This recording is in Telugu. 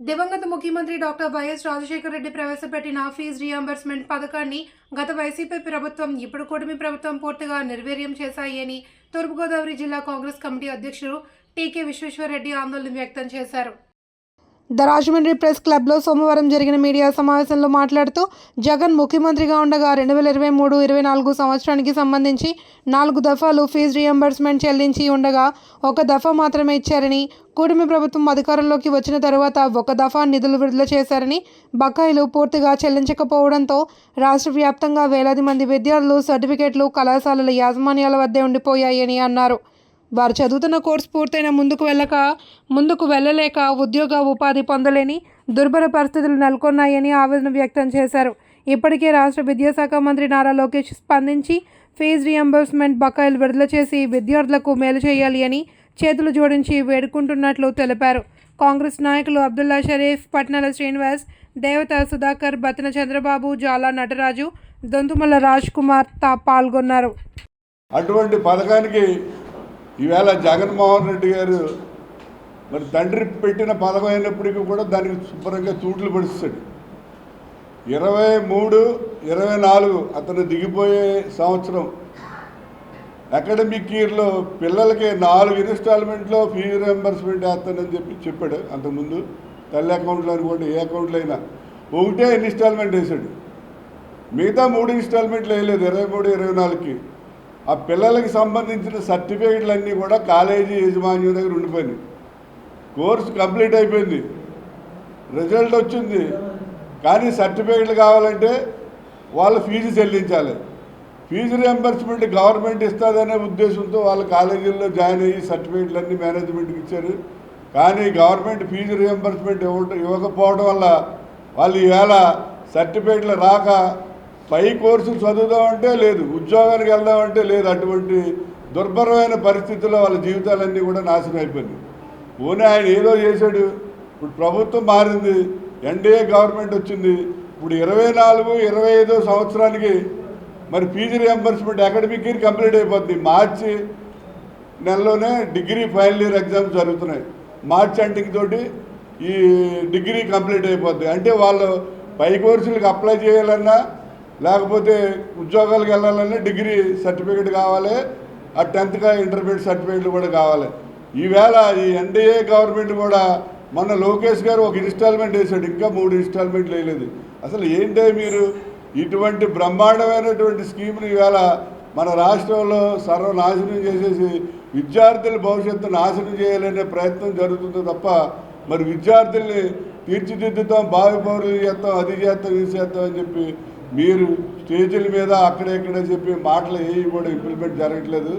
దివంగత ముఖ్యమంత్రి డాక్టర్ వైఎస్ రాజశేఖర రెడ్డి ప్రవేశపెట్టిన ఫీజు రియంబర్స్మెంట్ పథకాన్ని గత వైసీపీ ప్రభుత్వం ఇప్పుడు కూటమి ప్రభుత్వం పూర్తిగా నిర్వీర్యం చేశాయని తూర్పుగోదావరి జిల్లా కాంగ్రెస్ కమిటీ అధ్యక్షుడు టీకే విశ్వేశ్వరరెడ్డి ఆందోళన వ్యక్తం చేశారు. ద రాజమండ్రి ప్రెస్ క్లబ్లో సోమవారం జరిగిన మీడియా సమావేశంలో మాట్లాడుతూ జగన్ ముఖ్యమంత్రిగా ఉండగా రెండు వేల ఇరవై మూడు ఇరవై నాలుగు సంవత్సరానికి సంబంధించి నాలుగు దఫాలు ఫీజు రియంబర్స్మెంట్ చెల్లించి ఉండగా ఒక దఫా మాత్రమే ఇచ్చారని కూటమి ప్రభుత్వం అధికారంలోకి వచ్చిన తరువాత ఒక దఫా నిధులు విడుదల చేశారని బకాయిలు పూర్తిగా చెల్లించకపోవడంతో రాష్ట్ర వ్యాప్తంగా వేలాది మంది విద్యార్థులు సర్టిఫికేట్లు కళాశాలల యాజమాన్యాల వద్దే ఉండిపోయాయని అన్నారు. వారు చదువుతున్న కోర్సు పూర్తయిన ముందుకు వెళ్ళక ముందుకు వెళ్ళలేక ఉద్యోగ ఉపాధి పొందలేని దుర్భర పరిస్థితులు నెలకొన్నాయని ఆవేదన వ్యక్తం చేశారు. ఇప్పటికే రాష్ట్ర విద్యాశాఖ మంత్రి నారా లోకేష్ స్పందించి ఫీజు రియంబర్స్మెంట్ బకాయిలు విడుదల చేసి విద్యార్థులకు మేలు చేయాలి అని చేతులు జోడించి వేడుకుంటున్నట్లు తెలిపారు. కాంగ్రెస్ నాయకులు అబ్దుల్లా షరీఫ్ పట్నాల శ్రీనివాస్ దేవత సుధాకర్ బతిన చంద్రబాబు జాలా నటరాజు దొంతుమల్ల రాజ్ కుమార్ తా పాల్గొన్నారు. అటువంటి పథకానికి ఈవేళ జగన్మోహన్ రెడ్డి గారు మరి తండ్రి పెట్టిన పథకం అయినప్పటికీ కూడా దానికి శుభ్రంగా తూట్లు పడుస్తాడు. ఇరవై మూడు ఇరవై నాలుగు అతను దిగిపోయే సంవత్సరం అకాడమిక్ ఇయర్లో పిల్లలకి నాలుగు ఇన్స్టాల్మెంట్లో ఫీజు రియంబర్స్మెంట్ వేస్తానని చెప్పి చెప్పాడు అంతకుముందు. తల్లి అకౌంట్లో అనుకోండి ఏ అకౌంట్లో అయినా ఒకటే ఇన్స్టాల్మెంట్ వేసాడు మిగతా మూడు ఇన్స్టాల్మెంట్లు వేయలేదు. ఇరవై మూడు ఇరవై నాలుగుకి. ఆ పిల్లలకి సంబంధించిన సర్టిఫికేట్లన్నీ కూడా కాలేజీ యజమాన్యం దగ్గర ఉండిపోయినాయి. కోర్సు కంప్లీట్ అయిపోయింది. రిజల్ట్ వచ్చింది. కానీ సర్టిఫికేట్లు కావాలంటే వాళ్ళు ఫీజు చెల్లించాలి. ఫీజు రియంబర్స్మెంట్ గవర్నమెంట్ ఇస్తుందనే ఉద్దేశంతో వాళ్ళ కాలేజీల్లో జాయిన్ అయ్యి సర్టిఫికేట్లు అన్నీ మేనేజ్మెంట్కి ఇచ్చారు. కానీ గవర్నమెంట్ ఫీజు రియంబర్స్మెంట్ ఇవ్వకపోవడం వల్ల వాళ్ళు ఈవేళ సర్టిఫికేట్లు రాక పై కోర్సు చదువుదామంటే లేదు ఉద్యోగానికి వెళ్దామంటే లేదు అటువంటి దుర్భరమైన పరిస్థితుల్లో వాళ్ళ జీవితాలన్నీ కూడా నాశనం అయిపోయినాయి. పోనీ ఆయన ఏదో చేశాడు ఇప్పుడు ప్రభుత్వం మారింది ఎన్డీఏ గవర్నమెంట్ వచ్చింది ఇప్పుడు ఇరవై నాలుగు ఇరవై ఐదో సంవత్సరానికి మరి PG reimbursement academic year complete అయిపోద్ది మార్చి నెలలోనే డిగ్రీ ఫైనల్ ఇయర్ ఎగ్జామ్స్ జరుగుతున్నాయి. మార్చ్ ఎండింగ్ తోటి ఈ డిగ్రీ కంప్లీట్ అయిపోద్ది. అంటే వాళ్ళు పై కోర్సులకు అప్లై చేయాలన్నా లేకపోతే ఉద్యోగాలకు వెళ్ళాలన్నా డిగ్రీ సర్టిఫికేట్ కావాలి ఆ టెన్త్గా ఇంటర్మీడియట్ సర్టిఫికేట్లు కూడా కావాలి. ఈవేళ ఈ ఎన్డీఏ గవర్నమెంట్ కూడా మొన్న లోకేష్ గారు ఒక ఇన్స్టాల్మెంట్ వేశాడు ఇంకా మూడు ఇన్స్టాల్మెంట్లు వేయలేదు. అసలు ఏంటే మీరు ఇటువంటి బ్రహ్మాండమైనటువంటి స్కీమ్ని ఈవేళ మన రాష్ట్రంలో సర్వనాశనం చేసేసి విద్యార్థుల భవిష్యత్తు నాశనం చేయాలనే ప్రయత్నం జరుగుతుంది తప్ప మరి విద్యార్థుల్ని తీర్చిదిద్దుతాం భావి పౌరులు చేస్తాం అది చేస్తాం ఇది చేస్తాం అని చెప్పి మీరు స్టేజీల మీద అక్కడెక్కడ చెప్పి మాటలు ఏవి కూడా ఇంప్లిమెంట్ జరగట్లేదు.